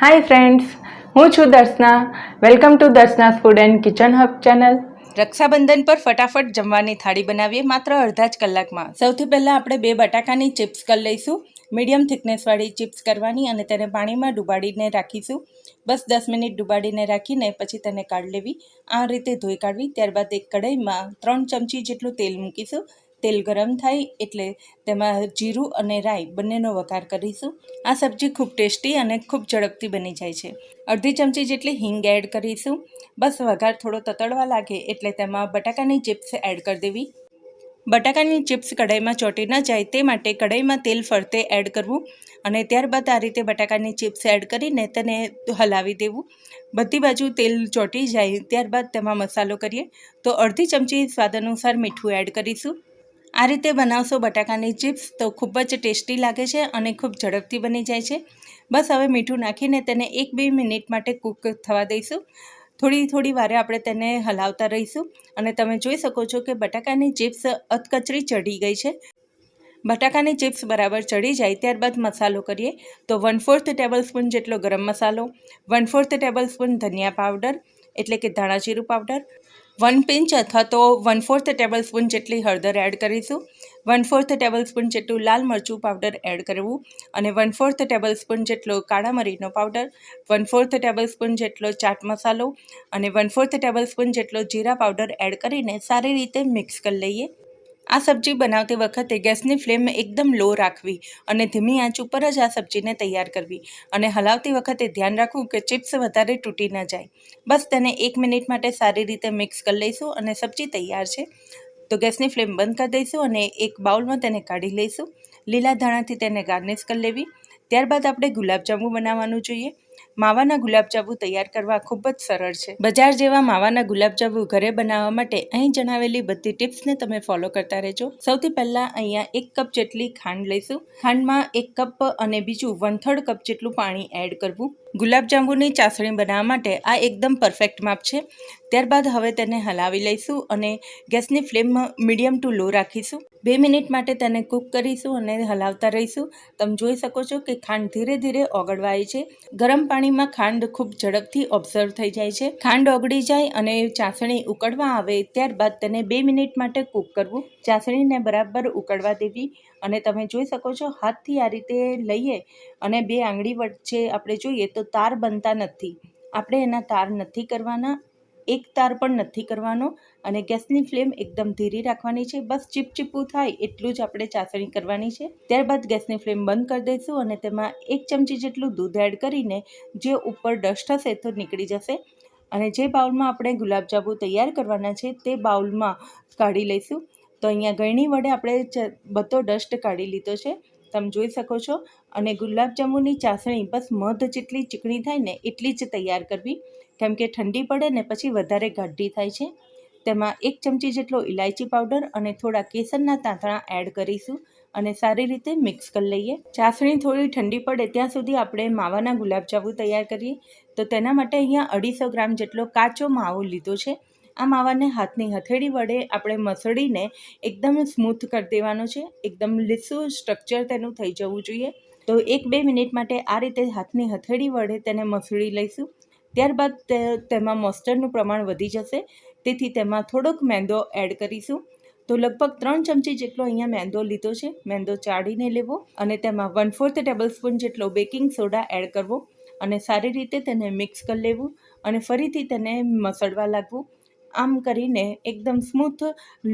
હાય friends હું છું Darshana. Welcome to Darshana food and kitchen hub channel Rakshabandhan પર ફટાફટ જમવાની થાળી બનાવીએ માત્ર અડધા જ કલાકમાં. સૌથી પહેલાં આપણે બે બટાકાની ચિપ્સ કરી લઈશું. મીડિયમ થિકનેસવાળી ચિપ્સ કરવાની અને તેને પાણીમાં ડુબાડીને રાખીશું. બસ દસ મિનિટ ડુબાડીને રાખીને પછી તેને કાઢ લેવી. આ રીતે ધોઈ કાઢવી. ત્યારબાદ એક કઢાઈમાં ત્રણ ચમચી જેટલું તેલ મૂકીશું. તેલ ગરમ થાય એટલે તેમાં જીરું અને રાઈ બંનેનો વઘાર કરીશું. આ સબ્જી ખૂબ ટેસ્ટી અને ખૂબ ઝડપથી બની જાય છે. અડધી ચમચી જેટલી હિંગ એડ કરીશું. બસ વઘાર થોડો તતડવા લાગે એટલે તેમાં બટાકાની ચિપ્સ એડ કરી દેવી. બટાકાની ચિપ્સ કઢાઈમાં ચોંટી ન જાય તે માટે કઢાઈમાં તેલ ફરતે એડ કરવું અને ત્યારબાદ આ રીતે બટાકાની ચિપ્સ એડ કરીને તેને હલાવી દેવું. બધી બાજુ તેલ ચોંટી જાય ત્યારબાદ તેમાં મસાલો કરીએ. તો અડધી ચમચી સ્વાદ અનુસાર મીઠું એડ કરીશું. આ રીતે બનાવશો બટાકાની ચિપ્સ તો ખૂબ જ ટેસ્ટી લાગે છે અને ખૂબ ઝડપથી બની જાય છે. બસ હવે મીઠું નાખીને તેને એક બે મિનિટ માટે કૂક થવા દઈશું. થોડી થોડી વારે આપણે તેને હલાવતા રહીશું અને તમે જોઈ શકો છો કે બટાકાની ચિપ્સ અધકચરી ચડી ગઈ છે. બટાકાની ચિપ્સ બરાબર ચડી જાય ત્યારબાદ મસાલો કરીએ. તો વન ફોર્થ ટેબલ સ્પૂન જેટલો ગરમ મસાલો વન ફોર્થ ટેબલ સ્પૂન ધનિયા પાવડર, એટલે કે ધાણાજીરું પાવડર વન પિંચ અથવા તો વન ફોર્થ ટેબલ સ્પૂન જેટલી હળદર એડ કરીશું. વન ફોર્થ ટેબલ સ્પૂન જેટલું લાલ મરચું પાવડર એડ કરવું અને વન ફોર્થ ટેબલ સ્પૂન જેટલો કાળા મરીનો powder one fourth tablespoon જેટલો ચાટ મસાલો અને વન ફોર્થ ટેબલ સ્પૂન જેટલો જીરા પાવડર એડ કરીને સારી રીતે મિક્સ કરી લઈએ. આ સબ્જી બનાવતી વખતે ગેસની ફ્લેમ એકદમ લો રાખવી અને ધીમી આંચ ઉપર જ આ સબ્જીને તૈયાર કરવી અને હલાવતી વખતે ધ્યાન રાખવું કે ચિપ્સ વધારે તૂટી ન જાય. બસ તેને એક મિનિટ માટે સારી રીતે મિક્સ કરી લઈશું અને સબ્જી તૈયાર છે. તો ગેસની ફ્લેમ બંધ કરી દઈશું અને એક બાઉલમાં તેને કાઢી લઈશું. લીલા ધાણાથી તેને ગાર્નિશ કરી લેવી. ત્યારબાદ આપણે ગુલાબજાંબુ બનાવવાનું જોઈએ. માવાના ગુલાબજાંબુ તૈયાર કરવા ખૂબ જ સરળ છે. બજાર જેવા માવાના ગુલાબજાંબુ ઘરે બનાવવા માટે અહીં જણાવેલી બધી ટિપ્સને તમે ફોલો કરતા રહેજો. સૌથી પહેલાં અહીંયા એક કપ જેટલી ખાંડ લઈશું. ખાંડમાં એક કપ અને બીજું વન થર્ડ કપ જેટલું પાણી એડ કરવું. ગુલાબજાંબુની ચાસણી બનાવવા માટે આ એકદમ પરફેક્ટ માપ છે. ત્યારબાદ હવે તેને હલાવી લઈશું અને ગેસની ફ્લેમ મીડિયમ ટુ લો રાખીશું. બે મિનિટ માટે તેને કૂક કરીશું અને હલાવતા રહીશું. તમે જોઈ શકો છો કે ખાંડ ધીરે ધીરે ઓગળવાય છે. ગરમ પાણીમાં ખાંડ ખૂબ ઝડપથી ઓબ્ઝર્વ થઈ જાય છે. ખાંડ ઓગળી જાય અને ચાસણી ઉકળવા આવે ત્યારબાદ તેને બે મિનિટ માટે કૂક કરવું. ચાસણીને બરાબર ઉકળવા દેવી અને તમે જોઈ શકો છો હાથથી આ રીતે લઈએ અને બે આંગળી વચ્ચે આપણે જોઈએ તો તાર બનતા નથી. આપણે એના તાર નથી કરવાના. એક તાર પણ નથી કરવાનો અને ગેસની ફ્લેમ એકદમ ધીરી રાખવાની છે. બસ ચીપચીપું થાય એટલું જ આપણે ચાસણી કરવાની છે. ત્યારબાદ ગેસની ફ્લેમ બંધ કરી દઈશું અને તેમાં એક ચમચી જેટલું દૂધ એડ કરીને જે ઉપર ડસ્ટ હશે તો નીકળી જશે. અને જે બાઉલમાં આપણે ગુલાબજાંબુ તૈયાર કરવાના છે તે બાઉલમાં કાઢી લઈશું. તો અહીંયા ગળણી વડે આપણે બધો ડસ્ટ કાઢી લીધો છે. તમે જોઈ શકો છો. અને ગુલાબજાંબુની ચાસણી બસ મધ જેટલી ચીકણી થાય ને એટલી જ તૈયાર કરવી. કેમ કે ઠંડી પડે ને પછી વધારે ગાઢી થાય છે. તેમાં એક ચમચી જેટલો ઇલાયચી પાવડર અને થોડા કેસરના તાંતણા એડ કરીશું અને સારી રીતે મિક્સ કરી લઈએ. ચાસણી થોડી ઠંડી પડે ત્યાં સુધી આપણે માવાના ગુલાબજાંબુ તૈયાર કરીએ. તો તેના માટે અહીંયા અઢીસો ગ્રામ જેટલો કાચો માવો લીધો છે. આ માવાને હાથની હથેળી વડે આપણે મસળીને એકદમ સ્મૂથ કરી દેવાનો છે. એકદમ લીસું સ્ટ્રક્ચર તેનું થઈ જવું જોઈએ. તો એક બે મિનિટ માટે આ રીતે હાથની હથેળી વડે તેને મસળી લઈશું. ત્યારબાદ તેમાં મોસ્ટરનું પ્રમાણ વધી જશે. તેથી તેમાં થોડોક મેંદો એડ કરીશું. તો લગભગ ત્રણ ચમચી જેટલો અહીંયા મેંદો લીધો છે. મેંદો ચાળીને લેવો અને તેમાં વન ફોર્થ ટેબલ સ્પૂન જેટલો બેકિંગ સોડા એડ કરવો અને સારી રીતે તેને મિક્સ કરી લેવું અને ફરીથી તેને મસળવા લાગવું. આમ કરીને એકદમ સ્મૂથ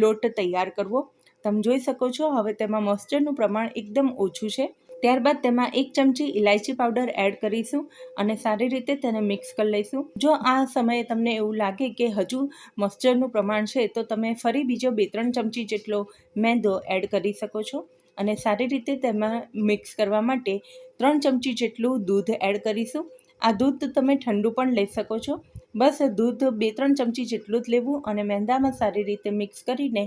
લોટ તૈયાર કરવો. તમે જોઈ શકો છો, હવે તેમાં મોઇસ્ચરનું પ્રમાણ એકદમ ઓછું છે. ત્યારબાદ તેમાં એક ચમચી ઇલાયચી પાવડર એડ કરીશું અને સારી રીતે તેને મિક્સ કરી લઈશું. જો આ સમયે તમને એવું લાગે કે હજુ મોઇસ્ચરનું પ્રમાણ છે, તો તમે ફરી બીજો બે ત્રણ ચમચી જેટલો મેંદો એડ કરી શકો છો અને સારી રીતે તેમાં મિક્સ કરવા માટે ત્રણ ચમચી જેટલું દૂધ એડ કરીશું. આ દૂધ તમે ઠંડુ પણ લઈ શકો છો. બસ દૂધ બે ત્રણ ચમચી જેટલું જ લેવું અને મેંદામાં સારી રીતે મિક્સ કરીને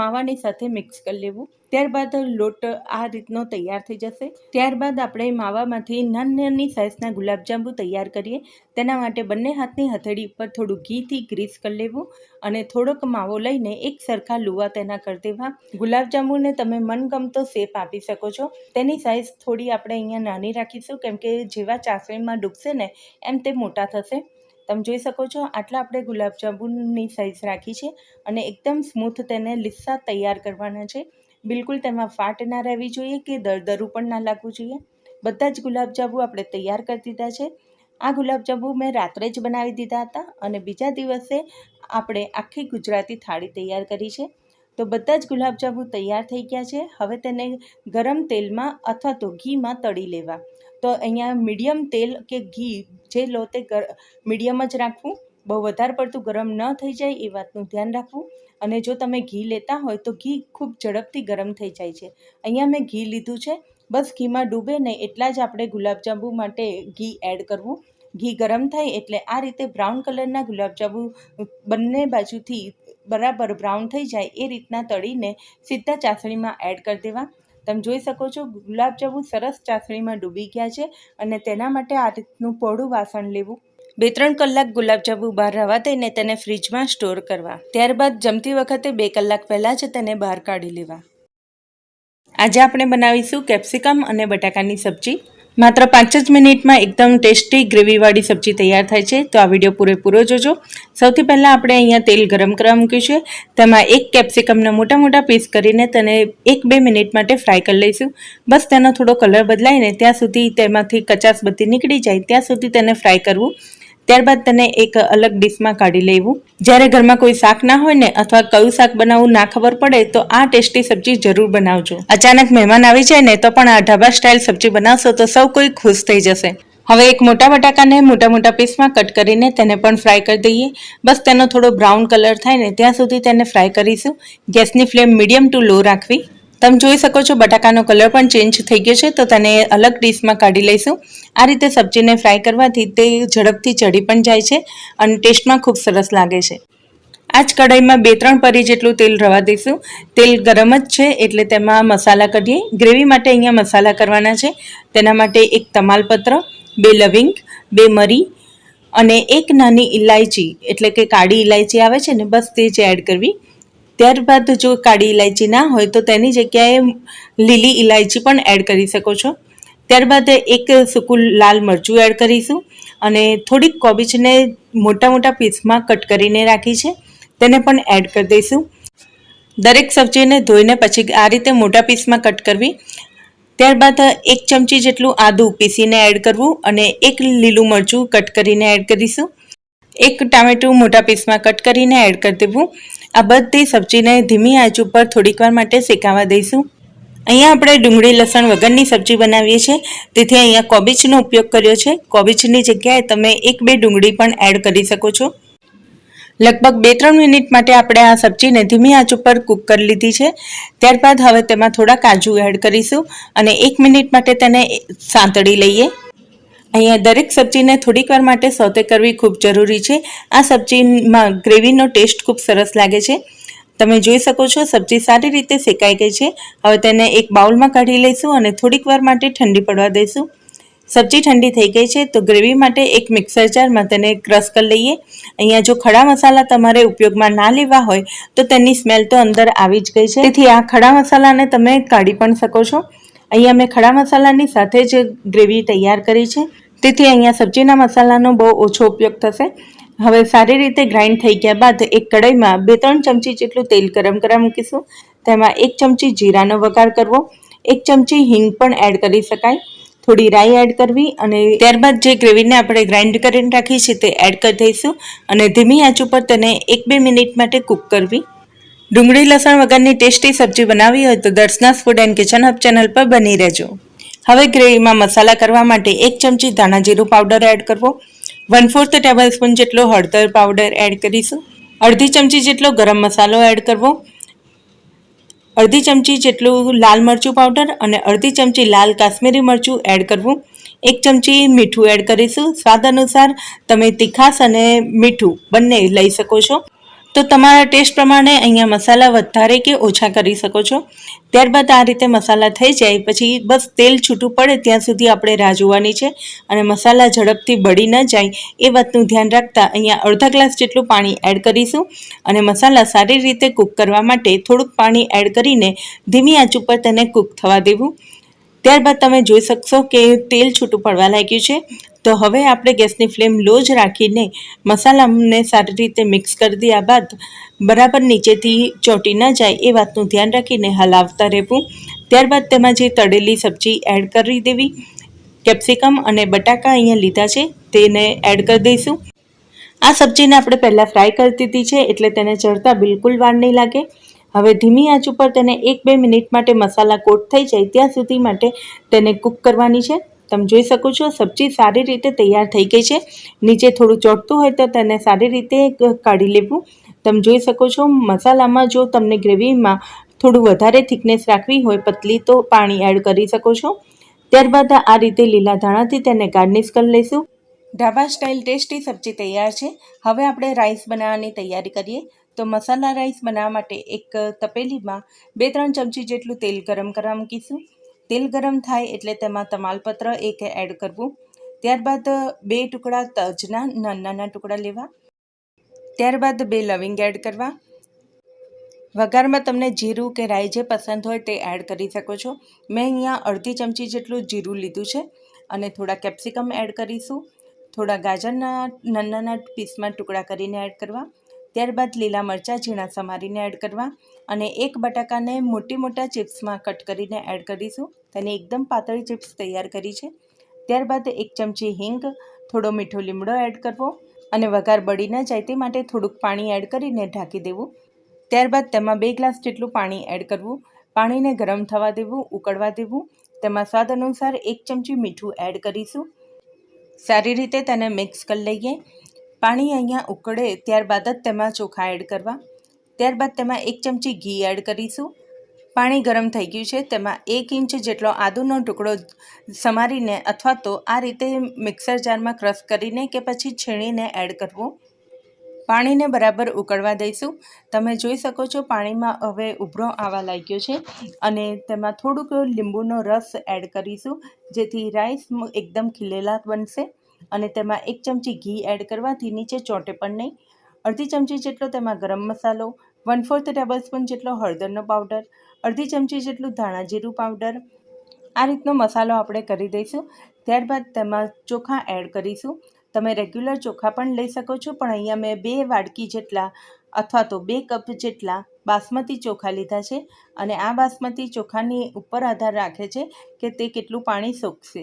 માવાની સાથે મિક્સ કરી લેવું. ત્યારબાદ લોટ આ રીતનો તૈયાર થઈ જશે. ત્યારબાદ આપણે માવામાંથી નાની નાની સાઇઝના ગુલાબજાંબુ તૈયાર કરીએ. તેના માટે બંને હાથની હથેળી ઉપર થોડું ઘીથી ગ્રીસ કરી લેવું અને થોડોક માવો લઈને એક સરખા લુવા તેના કરી દેવા. ગુલાબજાંબુને તમે મનગમતો શેપ આપી શકો છો. તેની સાઇઝ થોડી આપણે અહીંયા નાની રાખીશું, કેમ કે જેવા ચાસણીમાં ડૂબશે ને, એમ તે મોટા થશે. તમે જોઈ શકો છો, આટલા આપણે ગુલાબજાંબુની સાઇઝ રાખી છે અને એકદમ સ્મૂથ તેને લીસ્સા તૈયાર કરવાના છે. બિલકુલ તેમાં ફાટ ના રહેવી જોઈએ કે દરદરું પણ ના લાગવું જોઈએ. બધા જ ગુલાબજાંબુ આપણે તૈયાર કરી દીધા છે. આ ગુલાબજાંબુ મેં રાત્રે જ બનાવી દીધા હતા અને બીજા દિવસે આપણે આખી ગુજરાતી થાળી તૈયાર કરી છે. તો બધા જ ગુલાબજાંબુ તૈયાર થઈ ગયા છે. હવે તેને ગરમ તેલમાં અથવા તો ઘીમાં તળી લેવા. તો અહીંયા મીડિયમ તેલ કે ઘી જે લો તે મીડિયમ જ રાખવું. બહુ વધારે પડતું ગરમ ન થઈ જાય એ વાતનું ધ્યાન રાખવું. અને જો તમે ઘી લેતા હોય તો ઘી ખૂબ ઝડપથી ગરમ થઈ જાય છે. અહીંયા મેં ઘી લીધું છે. બસ ઘીમાં ડૂબે ને એટલા જ આપણે ગુલાબજાંબુ માટે ઘી એડ કરવું. ઘી ગરમ થાય એટલે આ રીતે બ્રાઉન કલરના ગુલાબજાંબુ બંને બાજુથી બરાબર બ્રાઉન થઈ જાય એ રીતના તળીને સીધા ચાસણીમાં એડ કરી દેવા. તમે જોઈ શકો છો ગુલાબજાંબુ સરસ ચાસણીમાં ડૂબી ગયા છે અને તેના માટે આ રીતનું પોળું વાસણ લેવું. બે ત્રણ કલાક ગુલાબજાંબુ બહાર રહેવા દઈને તેને ફ્રીજમાં સ્ટોર કરવા. ત્યારબાદ જમતી વખતે બે કલાક પહેલાં જ તેને બહાર કાઢી લેવા. આજે આપણે બનાવીશું કેપ્સિકમ અને બટાકાની સબ્જી. માત્ર પાંચ જ મિનિટમાં એકદમ ટેસ્ટી ગ્રેવીવાળી સબ્જી તૈયાર થાય છે. તો આ વીડિયો પૂરેપૂરો જોજો. સૌથી પહેલાં આપણે અહીંયા તેલ ગરમ કરવા મૂક્યું છે. તેમાં એક કેપ્સિકમના મોટા મોટા પીસ કરીને તેને એક બે મિનિટ માટે ફ્રાય કરી લઈશું. બસ તેનો થોડો કલર બદલાઈને ત્યાં સુધી તેમાંથી કચાસ બધી નીકળી જાય. ત્યાં સુધી તેને ફ્રાય કરવું. ત્યારબાદ તેને એક અલગ ડીશમાં કાઢી લેવું. જ્યારે ઘરમાં કોઈ શાક ના હોય ને અથવા કયું શાક બનાવવું ના ખબર પડે, તો આ ટેસ્ટી સબ્જી જરૂર બનાવજો. અચાનક મહેમાન આવી જાય ને, તો પણ આ ઢાબા સ્ટાઇલ સબ્જી બનાવશો, તો સૌ કોઈ ખુશ થઈ જશે. હવે એક મોટા બટાકાને મોટા મોટા પીસમાં કટ કરીને તેને પણ ફ્રાય કરી દઈએ. બસ તેનો થોડો બ્રાઉન કલર થાય ને, ત્યાં સુધી તેને ફ્રાય કરીશું. ગેસની ફ્લેમ મીડિયમ ટુ લો રાખવી. તમે જોઈ શકો છો, બટાકાનો કલર પણ ચેન્જ થઈ ગયો છે, તો તેને અલગ ડીશમાં કાઢી લઈશું. આ રીતે સબ્જીને ફ્રાય કરવાથી તે ઝડપથી ચડી પણ જાય છે અને ટેસ્ટમાં ખૂબ સરસ લાગે છે. આ જ કઢાઈમાં બે ત્રણ પરી જેટલું તેલ રવા દઈશું. તેલ ગરમ જ છે, એટલે તેમાં મસાલા કરીએ ગ્રેવી માટે અહીંયા મસાલા કરવાના છે. તેના માટે એક તમાલપત્ર, બે લવિંગ, બે મરી અને એક નાની ઇલાયચી એટલે કે કાળી ઇલાયચી આવે છે ને, બસ તે જ એડ કરવી. ત્યારબાદ જો કાળી ઇલાયચી ના હોય તો તેની જગ્યાએ લીલી ઇલાયચી પણ એડ કરી શકો છો. ત્યારબાદ એક સૂકું લાલ મરચું એડ કરીશું અને થોડીક કોબીજને મોટા મોટા પીસમાં કટ કરીને રાખી છે. તેને પણ એડ કરી દઈશું. દરેક સબ્જીને ધોઈને પછી આ રીતે મોટા પીસમાં કટ કરવી. ત્યારબાદ એક ચમચી જેટલું આદું પીસીને એડ કરવું અને એક લીલું મરચું કટ કરીને એડ કરીશું. એક ટામેટું મોટા પીસમાં કટ કરીને એડ કરી દેવું. આ બધી સબ્જીને ધીમી આંચ ઉપર થોડીક વાર માટે શેકાવા દઈશું. અહીંયા આપણે ડુંગળી, લસણ વગરની સબ્જી બનાવીએ છીએ. તેથી અહીંયા કોબીજનો ઉપયોગ કર્યો છે. કોબીજની જગ્યાએ તમે એક બે ડુંગળી પણ એડ કરી શકો છો. લગભગ બે ત્રણ મિનિટ માટે આપણે આ સબ્જીને ધીમી આંચ ઉપર કૂક કરી લીધી છે. ત્યારબાદ હવે તેમાં થોડા કાજુ એડ કરીશું અને એક મિનિટ માટે તેને સાંતળી લઈએ. અહીંયા દરેક સબ્જીને થોડીક વાર માટે સોતે કરવી ખૂબ જરૂરી છે. આ સબ્જીમાં ગ્રેવીનો ટેસ્ટ ખૂબ સરસ લાગે છે. તમે જોઈ શકો છો સબ્જી સારી રીતે શેકાઈ ગઈ છે. હવે તેને એક બાઉલમાં કાઢી લઈશું અને થોડીક વાર માટે ઠંડી પડવા દઈશું. સબ્જી ઠંડી થઈ ગઈ છે તો ગ્રેવી માટે એક મિક્સર જારમાં તેને ક્રશ કરી લઈએ. અહીંયા જો ખડા મસાલા તમારે ઉપયોગમાં ના લેવા હોય તો તેની સ્મેલ તો અંદર આવી જ ગઈ છે. તેથી આ ખડા મસાલાને તમે કાઢી પણ શકો છો. અહીંયા મેં ખડા મસાલાની સાથે જ ગ્રેવી તૈયાર કરી છે. તેથી અહીંયા સબ્જીના મસાલાનો બહુ ઓછો ઉપયોગ થશે. હવે સારી રીતે ગ્રાઇન્ડ થઈ ગયા બાદ એક કઢાઈમાં બે ત્રણ ચમચી જેટલું તેલ ગરમ કરવા મૂકીશું. તેમાં એક ચમચી જીરાનો વઘાર કરવો. એક ચમચી હિંગ પણ એડ કરી શકાય. થોડી રાઈ એડ કરવી અને ત્યારબાદ જે ગ્રેવીને આપણે ગ્રાઇન્ડ કરીને રાખી છે તે એડ કરી દઈશું. અને ધીમી આંચ ઉપર તેને એક બે મિનિટ માટે કૂક કરવી. ડુંગળી લસણ વગરની ટેસ્ટી સબ્જી બનાવી હોય તો Darshana's food and kitchen hub channel પર બની રહેજો. હવે ગ્રેવીમાં મસાલા કરવા માટે એક ચમચી ધાણા જીરું પાવડર એડ કરવો. વન ફોર્થ ટેબલ સ્પૂન જેટલો હળદર પાવડર એડ કરીશું. અડધી ચમચી જેટલો ગરમ મસાલો એડ કરવો. અડધી ચમચી જેટલું લાલ મરચું પાવડર અને અડધી ચમચી લાલ કાશ્મીરી મરચું એડ કરવું. એક ચમચી મીઠું એડ કરીશું. સ્વાદ અનુસાર તમે તીખાસ અને મીઠું બંને લઈ શકો છો. તો તમારા ટેસ્ટ પ્રમાણે અહીંયા મસાલા વધારે કે ઓછા કરી શકો છો? ત્યારબાદ આ રીતે મસાલા થઈ જાય, પછી બસ તેલ છૂટું પડે ત્યાં સુધી આપણે રાહ જોવાની છે અને મસાલા ઝડપથી બળી ન જાય એ વાતનું ધ્યાન રાખતા અહીંયા અડધા ગ્લાસ જેટલું પાણી એડ કરીશું અને મસાલા સારી રીતે કૂક કરવા માટે થોડુંક પાણી એડ કરીને ધીમી આંચ ઉપર તેને કૂક થવા દેવું. ત્યારબાદ તમે જોઈ શકશો કે તેલ છૂટું પડવા લાગ્યું છે તો હવે આપણે ગેસની ફ્લેમ લો જ રાખીને મસાલાને સારી રીતે મિક્સ કરી દીધા બાદ બરાબર નીચેથી ચોંટી ન જાય એ વાતનું ધ્યાન રાખીને હલાવતા રહેવું. ત્યારબાદ તેમાં જે તળેલી સબ્જી એડ કરી દેવી. કેપ્સિકમ અને બટાકા અહીંયા લીધા છે, તેને એડ કરી દઈશું. આ સબ્જીને આપણે પહેલાં ફ્રાય કરી દીધી છે, એટલે તેને ચડતા બિલકુલ વાર નહીં લાગે. હવે ધીમી આંચ ઉપર તેને એક બે મિનિટ માટે મસાલા કોટ થઈ જાય, ત્યાં સુધી માટે તેને કૂક કરવાની છે. તમે જોઈ શકો છો, સબ્જી સારી રીતે તૈયાર થઈ ગઈ છે. નીચે થોડું ચોટતું હોય તો તેને સારી રીતે કાઢી લેવું. તમે જોઈ શકો છો, મસાલામાં જો તમને ગ્રેવીમાં થોડું વધારે થિકનેસ રાખવી હોય, પતલી તો પાણી એડ કરી શકો છો. ત્યારબાદ આ રીતે લીલા ધાણાથી તેને ગાર્નિશ કરી લઈશું. ઢાબા સ્ટાઇલ ટેસ્ટી સબ્જી તૈયાર છે. હવે આપણે રાઈસ બનાવવાની તૈયારી કરીએ. તો મસાલા રાઈસ બનાવવા માટે એક તપેલીમાં બે ત્રણ ચમચી જેટલું તેલ ગરમ કરવા મૂકીશું. તેલ ગરમ થાય એટલે તેમાં તમાલપત્ર એક એડ કરવું. ત્યારબાદ બે ટુકડા તજના નાના નાના ટુકડા લેવા. ત્યારબાદ બે લવિંગ એડ કરવા. વઘારમાં તમને જીરું કે રાઈ જે પસંદ હોય તે એડ કરી શકો છો. મેં અહીંયા અડધી ચમચી જેટલું જીરું લીધું છે અને થોડા કેપ્સિકમ એડ કરીશું. થોડા ગાજરના નાના નાના પીસમાં ટુકડા કરીને એડ કરવા. ત્યારબાદ લીલા મરચાં ઝીણા સમારીને એડ કરવા અને એક બટાકાને મોટી મોટા ચિપ્સમાં કટ કરીને એડ કરીશું. તેની એકદમ પાતળી ચિપ્સ તૈયાર કરી છે. ત્યારબાદ એક ચમચી હિંગ, થોડો મીઠો લીમડો એડ કરવો અને વઘાર બળી ન જાય તે માટે થોડુંક પાણી એડ કરીને ઢાંકી દેવું. ત્યારબાદ તેમાં બે ગ્લાસ જેટલું પાણી એડ કરવું. પાણીને ગરમ થવા દેવું, ઉકળવા દેવું. તેમાં સ્વાદ અનુસાર એક ચમચી મીઠું એડ કરીશું. સારી રીતે તેને મિક્સ કરી લઈએ. પાણી અહીંયા ઉકળે ત્યારબાદ જ તેમાં ચોખા એડ કરવા. ત્યારબાદ તેમાં એક ચમચી ઘી એડ કરીશું. પાણી ગરમ થઈ ગયું છે, તેમાં એક ઇંચ જેટલો આદુનો ટુકડો સમારીને અથવા તો આ રીતે મિક્સર જારમાં ક્રશ કરીને કે પછી છીણીને એડ કરવું. પાણીને બરાબર ઉકળવા દઈશું. તમે જોઈ શકો છો પાણીમાં હવે ઉભરો આવવા લાગ્યો છે અને તેમાં થોડુંક લીંબુનો રસ એડ કરીશું, જેથી રાઈસ એકદમ ખીલેલા બનશે. અને તેમાં એક ચમચી ઘી એડ કરવાથી નીચે ચોંટે પણ નહીં. અડધી ચમચી જેટલો તેમાં ગરમ મસાલો વન ફોર્થ ટેબલ સ્પૂન જેટલો હળદરનો પાવડર અડધી ચમચી જેટલું ધાણા જીરું પાવડર આ રીતનો મસાલો આપણે કરી દઈશું. ત્યારબાદ તેમાં ચોખા એડ કરીશું. તમે રેગ્યુલર ચોખા પણ લઈ શકો છો, પણ અહીંયા મેં બે વાડકી જેટલા અથવા તો બે કપ જેટલા બાસમતી ચોખા લીધા છે. અને આ બાસમતી ચોખાની ઉપર આધાર રાખે છે કે તે કેટલું પાણી સોકશે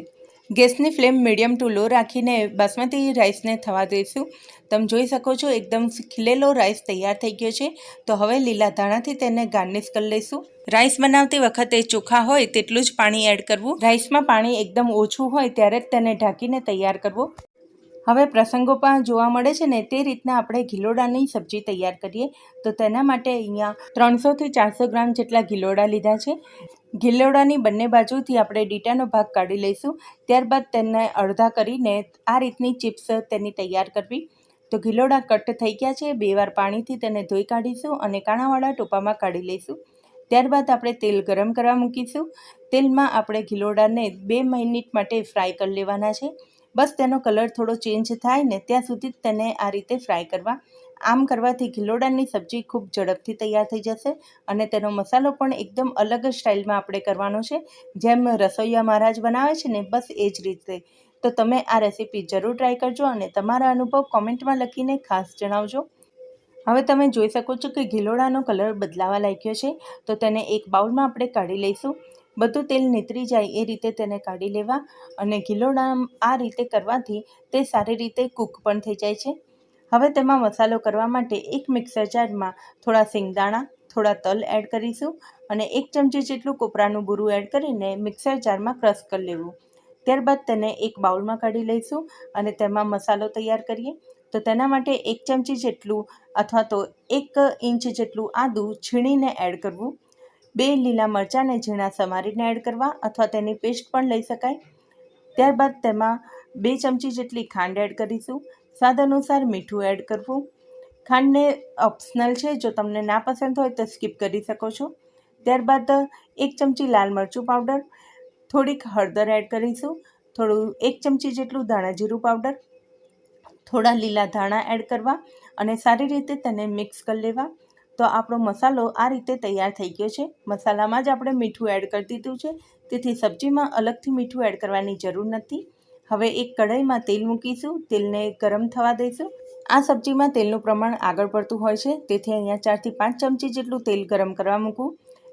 ગેસની ફ્લેમ મીડિયમ ટુ લો રાખીને બાસમતી રાઈસને થવા દઈશું. તમે જોઈ શકો છો, એકદમ ખીલેલો રાઈસ તૈયાર થઈ ગયો છે. તો હવે લીલા ધાણાથી તેને ગાર્નિશ કરી લઈશું. રાઈસ બનાવતી વખતે ચોખા હોય, તેટલું જ પાણી એડ કરવું. રાઈસમાં પાણી એકદમ ઓછું હોય, ત્યારે જ તેને ઢાંકીને તૈયાર કરવું. હવે પ્રસંગો પણ જોવા મળે છે ને તે રીતના આપણે ગિલોડાની સબ્જી તૈયાર કરીએ. તો તેના માટે અહીંયા ત્રણસોથી ચારસો ગ્રામ જેટલા ગિલોડા લીધા છે. ગિલોડાની બંને બાજુથી આપણે ડીટાનો ભાગ કાઢી લઈશું. ત્યારબાદ તેને અડધા કરીને આ રીતની ચિપ્સ તેની તૈયાર કરવી. તો ગિલોડા કટ થઈ ગયા છે. બે વાર પાણીથી તેને ધોઈ કાઢીશું અને કાણાવાળા ટોપામાં કાઢી લઈશું. ત્યારબાદ આપણે તેલ ગરમ કરવા મૂકીશું. તેલમાં આપણે ગિલોડાને બે મિનિટ માટે ફ્રાય કરી લેવાના છે. બસ તેનો કલર થોડો ચેન્જ થાય ને ત્યાં સુધી તેને આ રીતે ફ્રાય કરવા. આમ કરવાથી ગિલોડાની સબ્જી ખૂબ ઝડપથી તૈયાર થઈ જશે અને તેનો મસાલો પણ એકદમ અલગ સ્ટાઇલમાં આપણે કરવાનો છે. જેમ રસોઈયા મહારાજ બનાવે છે ને બસ એ જ રીતે. તો તમે આ રેસીપી જરૂર ટ્રાય કરજો અને તમારા અનુભવ કોમેન્ટમાં લખીને ખાસ જણાવજો. હવે તમે જોઈ શકો છો કે ગિલોડાનો કલર બદલાવા લાગ્યો છે. તો તેને એક બાઉલમાં આપણે કાઢી લઈશું. બધું તેલ નીતરી જાય એ રીતે તેને કાઢી લેવા અને ગિલોડા આ રીતે કરવાથી તે સારી રીતે કૂક પણ થઈ જાય છે. હવે તેમાં મસાલો કરવા માટે એક મિક્સર જારમાં થોડા સિંગદાણા થોડા તલ એડ કરીશું અને એક ચમચી જેટલું કોપરાનું બુરું એડ કરીને મિક્સર જારમાં ક્રશ કરી લેવું. ત્યારબાદ તેને એક બાઉલમાં કાઢી લઈશું અને તેમાં મસાલો તૈયાર કરીએ. તો તેના માટે એક ચમચી જેટલું અથવા તો એક ઇંચ જેટલું આદું છીણીને એડ કરવું. બે લીલા મરચાંને ઝીણા સમારીને એડ કરવા અથવા તેની પેસ્ટ પણ લઈ શકાય. ત્યારબાદ તેમાં બે ચમચી જેટલી ખાંડ એડ કરીશું. સ્વાદ અનુસાર મીઠું એડ કરવું. ખાંડને ઓપ્શનલ છે, જો તમને ના પસંદ હોય તો સ્કીપ કરી શકો છો. ત્યારબાદ એક ચમચી લાલ મરચું પાવડર થોડીક હળદર એડ કરીશું. થોડું, એક ચમચી જેટલું ધાણા જીરું પાવડર થોડા લીલા ધાણા એડ કરવા અને સારી રીતે તેને મિક્સ કરી લેવા. તો આપણો મસાલો આ રીતે તૈયાર થઈ ગયો છે. મસાલામાં જ આપણે મીઠું એડ કરી દીધું છે. તેથી સબ્જીમાં અલગથી મીઠું એડ કરવાની જરૂર નથી. હવે એક કઢાઈમાં તેલ મૂકીશું. તેલને ગરમ થવા દઈશું. આ સબ્જીમાં તેલનું પ્રમાણ આગળ પડતું હોય છે. તેથી અહીંયા ચારથી પાંચ ચમચી જેટલું તેલ ગરમ કરવા મૂકું.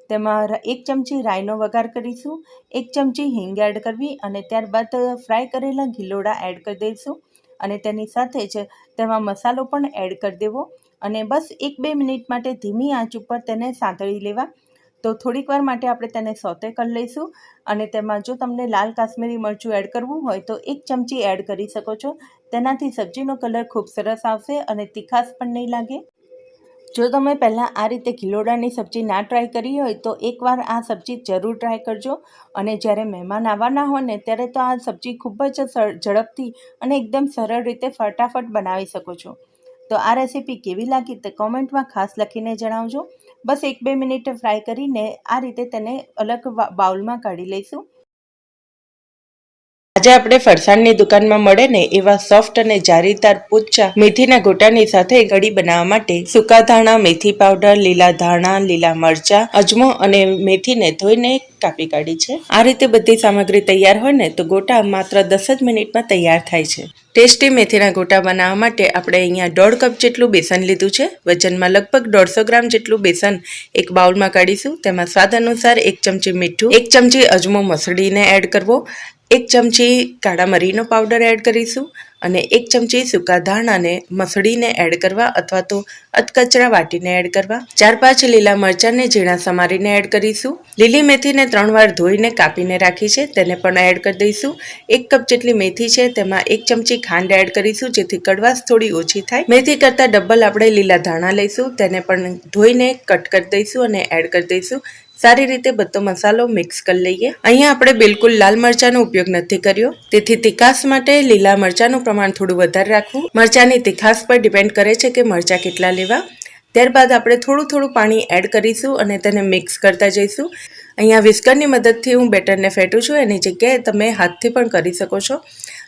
તેમાં એક ચમચી રાઈનો વઘાર કરીશું. એક ચમચી હિંગ એડ કરવી અને ત્યારબાદ ફ્રાય કરેલા ગિલોડા એડ કરી દઈશું. અને તેની સાથે જ તેમાં મસાલો પણ એડ કરી દેવો. અને બસ એક બે મિનિટ માટે ધીમી આંચ ઉપર તેને સાંતળી લેવા. તો થોડીક વાર માટે આપણે તેને સોતે કરી લઈશું અને તેમાં જો તમને લાલ કાશ્મીરી મરચું એડ કરવું હોય તો એક ચમચી એડ કરી શકો છો. તેનાથી સબ્જીનો કલર ખૂબ સરસ આવશે અને તીખાશ પણ નહીં લાગે. જો તમે પહેલાં આ રીતે ગિલોડાની સબ્જી ના ટ્રાય કરી હોય તો એકવાર આ સબ્જી જરૂર ટ્રાય કરજો. અને જ્યારે મહેમાન આવવાના હોય ને ત્યારે તો આ સબ્જી ખૂબ જ ઝડપથી અને એકદમ સરળ રીતે ફટાફટ બનાવી શકો છો. તો આ રેસીપી કેવી લાગી તે કોમેન્ટમાં ખાસ લખીને જણાવજો. બસ એક બે મિનિટ ફ્રાય કરીને આ રીતે તેને અલગ બાઉલમાં કાઢી લઈશું. આજે આપણે ફરસાણની દુકાનમાં મળે ને એવા સોફ્ટ અને જારીદાર પૂચા મેથીના ગોટાની સાથે કઢી બનાવવા માટે સૂકા ધાણા, મેથી પાવડર, લીલા ધાણા, લીલા મરચા, અજમો અને મેથીને ધોઈને કાપી કાઢી છે. આ રીતે બધી સામગ્રી તૈયાર હોય ને તો ગોટા માત્ર દસ જ મિનિટમાં તૈયાર થાય છે. ટેસ્ટી મેથીના ગોટા બનાવવા માટે આપણે અહીંયા દોઢ કપ જેટલું બેસન લીધું છે. વજનમાં લગભગ દોઢસો ગ્રામ જેટલું બેસન એક બાઉલમાં કાઢીશું. તેમાં સ્વાદ અનુસાર એક ચમચી મીઠું, એક ચમચી અજમો મસળીને એડ કરવો. એક ચમચી કાળા મરીનો પાવડર એડ કરીશું અને એક ચમચી સૂકા ધાણાને મસળીને એડ કરવા અથવા તો અધકચરા વાટીને એડ કરવા. ચાર પાંચ લીલા મરચાંને ઝીણા સમારીને એડ કરીશું. લીલી મેથીને ત્રણ વાર ધોઈને કાપીને રાખી છે, તેને પણ એડ કરી દઈશું. એક કપ જેટલી મેથી છે, તેમાં એક ચમચી ખાંડ એડ કરીશું, જેથી કડવાશ થોડી ઓછી થાય. મેથી કરતાં ડબલ આપણે લીલા ધાણા લઈશું, તેને પણ ધોઈને કટ કરી દઈશું અને એડ કરી દઈશું. સારી રીતે બધો મસાલો મિક્સ કરી લઈએ. અહીંયા આપણે બિલકુલ લાલ મરચાંનો ઉપયોગ નથી કર્યો. તેથી તીખાસ માટે લીલા મરચાંનું પ્રમાણ થોડું વધારે રાખવું. મરચાંની તીખાસ પર ડિપેન્ડ કરે છે કે મરચાં કેટલા લેવા. ત્યારબાદ આપણે થોડું થોડું પાણી એડ કરીશું અને તેને મિક્સ કરતા જઈશું. અહીંયા વિસ્કરની મદદથી હું બેટરને ફેટું છું. એની જગ્યાએ તમે હાથથી પણ કરી શકો છો.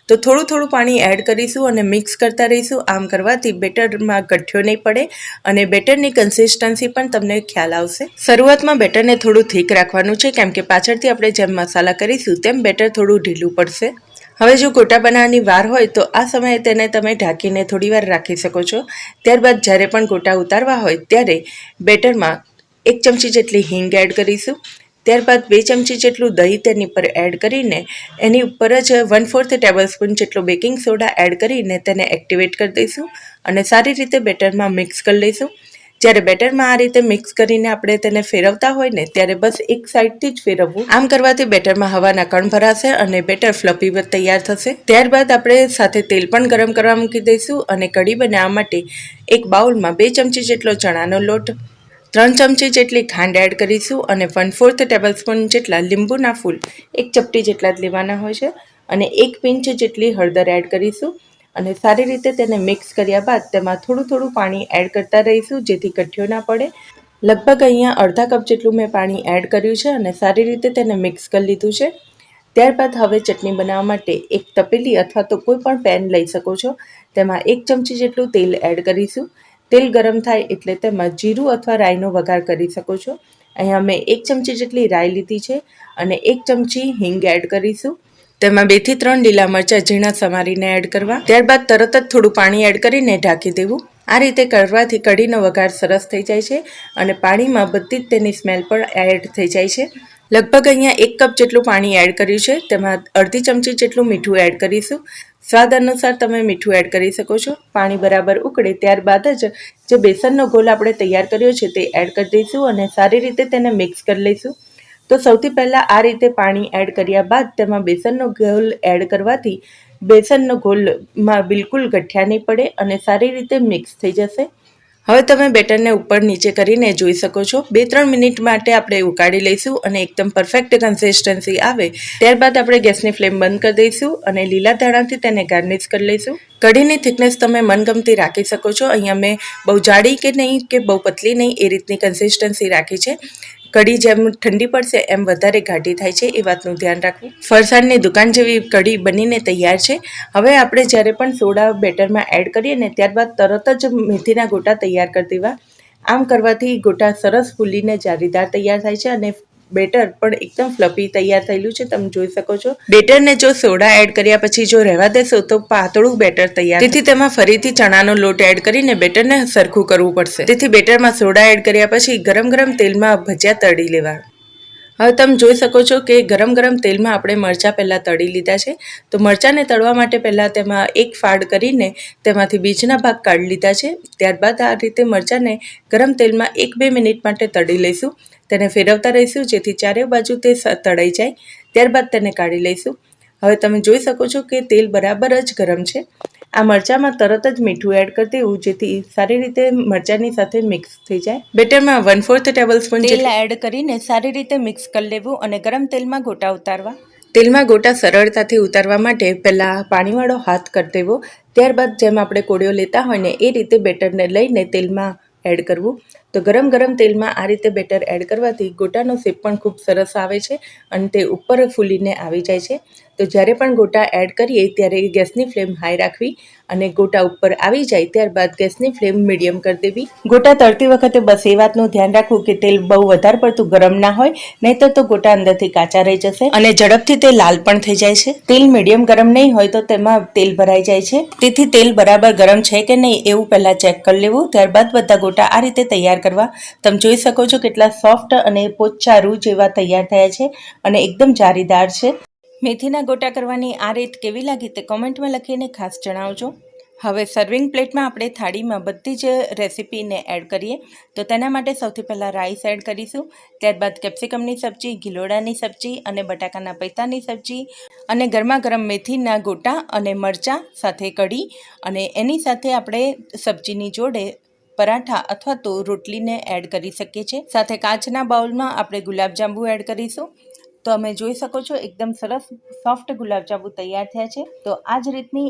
તો થોડું થોડું પાણી એડ કરીશું અને મિક્સ કરતા રહીશું. આમ કરવાથી બેટરમાં ગઠ્ઠિયો નહીં પડે અને બેટરની કન્સિસ્ટન્સી પણ તમને ખ્યાલ આવશે. શરૂઆતમાં બેટરને થોડું થીક રાખવાનું છે, કેમ કે પાછળથી આપણે જેમ મસાલા કરીશું તેમ બેટર થોડું ઢીલું પડશે. હવે જો ગોટા બનાવવાની વાર હોય તો આ સમયે તેને તમે ઢાંકીને થોડી વાર રાખી શકો છો. ત્યારબાદ જ્યારે પણ ગોટા ઉતારવા હોય ત્યારે બેટરમાં એક ચમચી જેટલી હિંગ એડ કરીશું. ત્યારબાદ બે ચમચી જેટલું દહીં તેની પર એડ કરીને એની ઉપર જ વન ફોર્થ ટેબલ સ્પૂન જેટલો બેકિંગ સોડા એડ કરીને તેને એક્ટિવેટ કરી દઈશું અને સારી રીતે બેટરમાં મિક્સ કરી લઈશું. જ્યારે બેટરમાં આ રીતે મિક્સ કરીને આપણે તેને ફેરવતા હોય ને ત્યારે બસ એક સાઈડથી જ ફેરવવું. આમ કરવાથી બેટરમાં હવાના કણ ભરાશે અને બેટર ફ્લફી તૈયાર થશે. ત્યારબાદ આપણે સાથે તેલ પણ ગરમ કરવા મૂકી દઈશું અને કઢી બનાવવા માટે એક બાઉલમાં બે ચમચી જેટલો ચણાનો લોટ ત્રણ ચમચી જેટલી ખાંડ એડ કરીશું અને વન ફોર્થ ટેબલ સ્પૂન જેટલા લીંબુના ફૂલ, એક ચપટી જેટલા જ લેવાના હોય છે. અને એક પિંચ જેટલી હળદર એડ કરીશું અને સારી રીતે તેને મિક્સ કર્યા બાદ તેમાં થોડું થોડું પાણી એડ કરતા રહીશું જેથી ગઠ્ઠિયો ના પડે. લગભગ અહીંયા અડધા કપ જેટલું મેં પાણી એડ કર્યું છે અને સારી રીતે તેને મિક્સ કરી લીધું છે. ત્યારબાદ હવે ચટણી બનાવવા માટે એક તપેલી અથવા તો કોઈ પણ પેન લઈ શકો છો. તેમાં એક ચમચી જેટલું તેલ એડ કરીશું. તેલ ગરમ થાય એટલે તેમાં જીરું અથવા રાઈનો વઘાર કરી શકો છો. અહીંયા મેં એક ચમચી જેટલી રાઈ લીધી છે અને એક ચમચી હિંગ એડ કરીશું. તેમાં બેથી ત્રણ લીલા મરચાં ઝીણા સમારીને એડ કરવા. ત્યારબાદ તરત જ થોડું પાણી એડ કરીને ઢાંકી દેવું. આ રીતે કરવાથી કઢીનો વઘાર સરસ થઈ જાય છે અને પાણીમાં બધી જ તેની સ્મેલ પણ એડ થઈ જાય છે. લગભગ અહીંયા એક કપ જેટલું પાણી એડ કર્યું છે. તેમાં અડધી ચમચી જેટલું મીઠું એડ કરીશું. સ્વાદ અનુસાર તમે મીઠું એડ કરી શકો છો. પાણી બરાબર ઉકળે ત્યારબાદ જ જે બેસનનો ઘોલ આપણે તૈયાર કર્યો છે તે એડ કરી દઈશું અને સારી રીતે તેને મિક્સ કરી લઈશું. તો સૌથી પહેલાં આ રીતે પાણી એડ કર્યા બાદ તેમાં બેસનનો ઘોલ એડ કરવાથી બેસનનો ઘોલમાં બિલકુલ ગઠિયા નહીં પડે અને સારી રીતે મિક્સ થઈ જશે. હવે તમે બેટરને ઉપર નીચે કરીને જોઈ શકો છો. બે ત્રણ મિનિટ માટે આપણે ઉકાળી લઈશું અને એકદમ પરફેક્ટ કન્સિસ્ટન્સી આવે. ત્યારબાદ આપણે ગેસની ફ્લેમ બંધ કરી દઈશું અને લીલા ધાણાથી તેને ગાર્નિશ કરી લઈશું. કઢીની થિકનેસ તમે મનગમતી રાખી શકો છો. અહીંયા મેં બહુ જાડી કે નહીં કે બહુ પતલી નહીં એ રીતની કન્સિસ્ટન્સી રાખી છે. કઢી જેમ ઠંડી પડશે, એમ વધારે ઘાટી થાય છે, એ વાતનું ધ્યાન રાખવું. ફરસાણની દુકાન જેવી કઢી બનીને તૈયાર છે. હવે આપણે જ્યારે પણ સોડા બેટરમાં એડ કરીએ ને ત્યારબાદ તરત જ મેથીના ગોટા તૈયાર કરી દેવા. આમ કરવાથી ગોટા સરસ ફૂલીને જારીદાર તૈયાર થાય છે અને બેટર પણ એકદમ ફ્લફી તૈયાર થયેલું છે તમે જોઈ શકો છો. બેટરને જો સોડા એડ કર્યા પછી જો રહેવા દેશો તો પાતળું બેટર તૈયાર તેથી તેમાં ફરીથી ચણાનો લોટ એડ કરીને બેટરને સરખું કરવું પડશે. તેથી બેટરમાં સોડા એડ કર્યા પછી ગરમ ગરમ તેલમાં ભજીયા તળી લેવા. હવે તમે જોઈ શકો છો કે ગરમ ગરમ તેલમાં આપણે મરચાં પહેલાં તળી લીધા છે. તો મરચાંને તળવા માટે પહેલાં તેમાં એક ફાડ કરીને તેમાંથી બીજના ભાગ કાઢી લીધા છે. ત્યારબાદ આ રીતે મરચાંને ગરમ તેલમાં એક બે મિનિટ માટે તળી લઈશું. તેને ફેરવતા રહીશું જેથી ચારે બાજુ તે તળાઈ જાય. ત્યારબાદ તેને કાઢી લઈશું. હવે તમે જોઈ શકો છો કે તેલ બરાબર જ ગરમ છે. આ મરચાંમાં તરત જ મીઠું એડ કરી દેવું જેથી સારી રીતે મરચાંની સાથે મિક્સ થઈ જાય. બેટરમાં વન ફોર્થ ટેબલ સ્પૂન તેલ એડ કરીને સારી રીતે મિક્સ કરી લેવું અને ગરમ તેલમાં ગોટા ઉતારવા. તેલમાં ગોટા સરળતાથી ઉતારવા માટે પહેલાં પાણીવાળો હાથ કરી દેવો. ત્યારબાદ જેમ આપણે કોળીઓ લેતા હોય ને એ રીતે બેટરને લઈને તેલમાં એડ કરવું. તો ગરમ ગરમ તેલમાં આ રીતે બેટર એડ કરવાથી ગોટાનો શેપ પણ ખૂબ સરસ આવે છે અને તે ઉપર ફૂલીને આવી જાય છે. તો જ્યારે પણ ગોટા એડ કરીએ ત્યારે ગેસની ફ્લેમ હાઈ રાખવી અને ગોટા ઉપર આવી જાય ત્યારબાદ ગેસની ફ્લેમ મીડિયમ કરી દેવી. ગોટા તળતી વખતે બસ એ વાતનું ધ્યાન રાખવું કે તેલ બહુ વધારે પડતું ગરમ ના હોય, નહીતર તો ગોટા અંદરથી કાચા રહી જશે અને ઝડપથી તે લાલ પણ થઈ જાય છે. તેલ મીડિયમ ગરમ નહીં હોય તો તેમાં તેલ ભરાઈ જાય છે. તેથી તેલ બરાબર ગરમ છે કે નહીં એવું પહેલાં ચેક કરી લેવું. ત્યારબાદ બધા ગોટા આ રીતે તૈયાર કરવા. તમે જોઈ શકો છો કેટલા સોફ્ટ અને પોચા રૂ જેવા તૈયાર થયા છે અને એકદમ જારીદાર છે. મેથીના ગોટા કરવાની આ રીત કેવી લાગી તે કોમેન્ટમાં લખીને ખાસ જણાવજો. હવે સર્વિંગ પ્લેટમાં આપણે થાળીમાં બધી જ રેસીપીને એડ કરીએ. તો તેના માટે સૌથી પહેલાં રાઈસ એડ કરીશું. ત્યારબાદ કેપ્સિકમની સબ્જી ગિલોડાની સબ્જી અને બટાકાના પૈતાની સબ્જી અને ગરમા ગરમ મેથીના ગોટા અને મરચાં સાથે કઢી અને એની સાથે આપણે સબ્જીની જોડે પરાઠા અથવા તો રોટલીને એડ કરી શકીએ છીએ. સાથે કાચના બાઉલમાં આપણે ગુલાબજાંબુ એડ કરીશું. તો અમે જોઈ શકો છો, એકદમ સરસ સોફ્ટ ગુલાબજાંબુ તૈયાર થયા છે. તો આ જ રીતની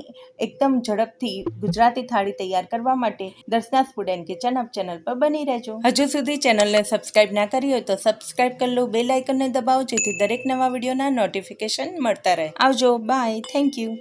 એકદમ ઝડપથી ગુજરાતી થાળી તૈયાર કરવા માટે Darshana food and kitchen hub channel પર બની રહેજો. હજુ સુધી ચેનલને સબસ્ક્રાઇબ ના કરી હોય તો સબસ્ક્રાઇબ કરી લો, બેલ આઇકનને દબાવો જેથી દરેક નવા વિડીયોના નોટિફિકેશન મળતા રહે. આવજો, બાય, થેન્ક યુ.